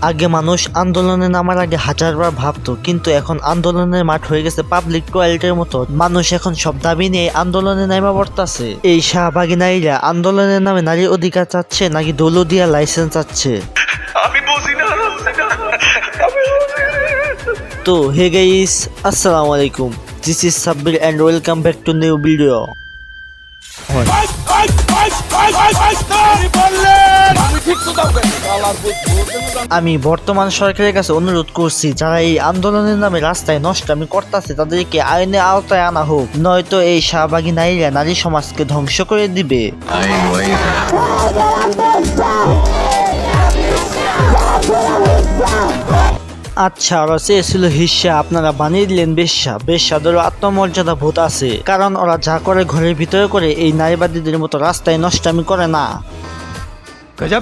আগে মানুষ আন্দোলনে নামার আগে হাজারবার ভাবতো কিন্তু এখন আন্দোলনের মাঠ হয়ে গেছে পাবলিক টয়লেটের মতো মানুষ এখন সব দাবি নিয়ে আন্দোলনে নামা পড়তাছে এই শাহবাগী নারীরা আন্দোলনের নামে নারীর অধিকার চাচ্ছে নাকি দৌলদিয়া লাইসেন্স চাচ্ছে তো হে গাইস আসসালামু আলাইকুম this is Sabbir and welcome back to new video আমি বর্তমান সরকারের কাছে অনুরোধ করছি, যারা এই আন্দোলনের নামে রাস্তায় নষ্টামি করতেছে, তাদেরকে আইনে আওতায় আনা হোক, নয়তো এই শাহবাগী নারীরা নারী সমাজকে ধ্বংস করে দিবে। আচ্ছা ওরা চেয়েছিল হিসা, আপনারা বানিয়ে দিলেন বেশ্যা। বেশ্যাদের আত্মমর্যাদা ভূত আছে, কারণ ওরা যা করে ঘরের ভিতরে করে, এই নারীবাদীদের মতো রাস্তায় নষ্টামি করে না।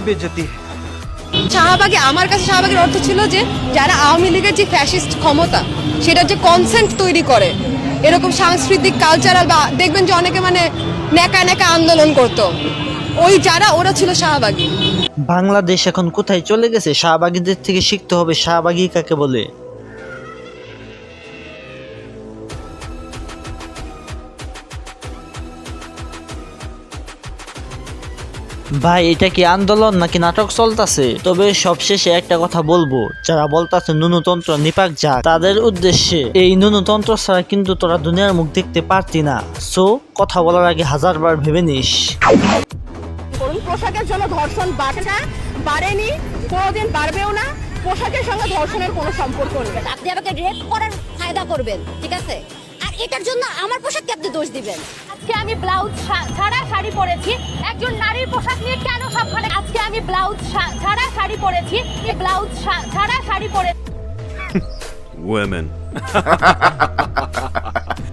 বেজতি। শাহবাগে, আমার কাছে শাহবাগের অর্থ ছিল যে যারা আওয়ামী লীগের যে ফ্যাসিস্ট ক্ষমতা সেটা যে কনসেন্ট তৈরি করে, এরকম সাংস্কৃতিক কালচারাল বা দেখবেন যে অনেকে মানে নেকা নেকা আন্দোলন করতো। ওই যারা, ওরা ছিল শাহবাগী। বাংলাদেশ এখন কোথায় চলে গেছে? শাহবাগীদের থেকে শিখতে হবে শাহবাগী কাকে বলে? ভাই এটা কি আন্দোলন নাকি নাটক চলতেছে? তবে সবশেষে একটা কথা বলব। যারা বলতাছে নুনুতন্ত্র নিপাক যা তাদের উদ্দেশ্যে এই নুনুতন্ত্র ছাড়া কিন্তু তোরা দুনিয়ার মুখ দেখতে পারতি না। সো কথা বলার আগে হাজারবার ভেবে নিস। করুন পোশাকের জন্য ধর্ষণ বাড়ছে বাড়েনি কোনোদিন বাড়বেও না। পোশাকের সঙ্গে ধর্ষণের কোনো সম্পর্ক নেই। আপনি আমাকে রেপ করার ফায়দা করবেন ঠিক আছে? আর এটার জন্য আমার পোশাককে আপনি দোষ দিবেন? আজকে আমি ব্লাউজ ছাড়া পরেছি একজন নারীর পোশাক নিয়ে কেন সবখানে আজকে আমি ব্লাউজ ছাড়া শাড়ি পরেছি এই ব্লাউজ ছাড়া শাড়ি পরে women.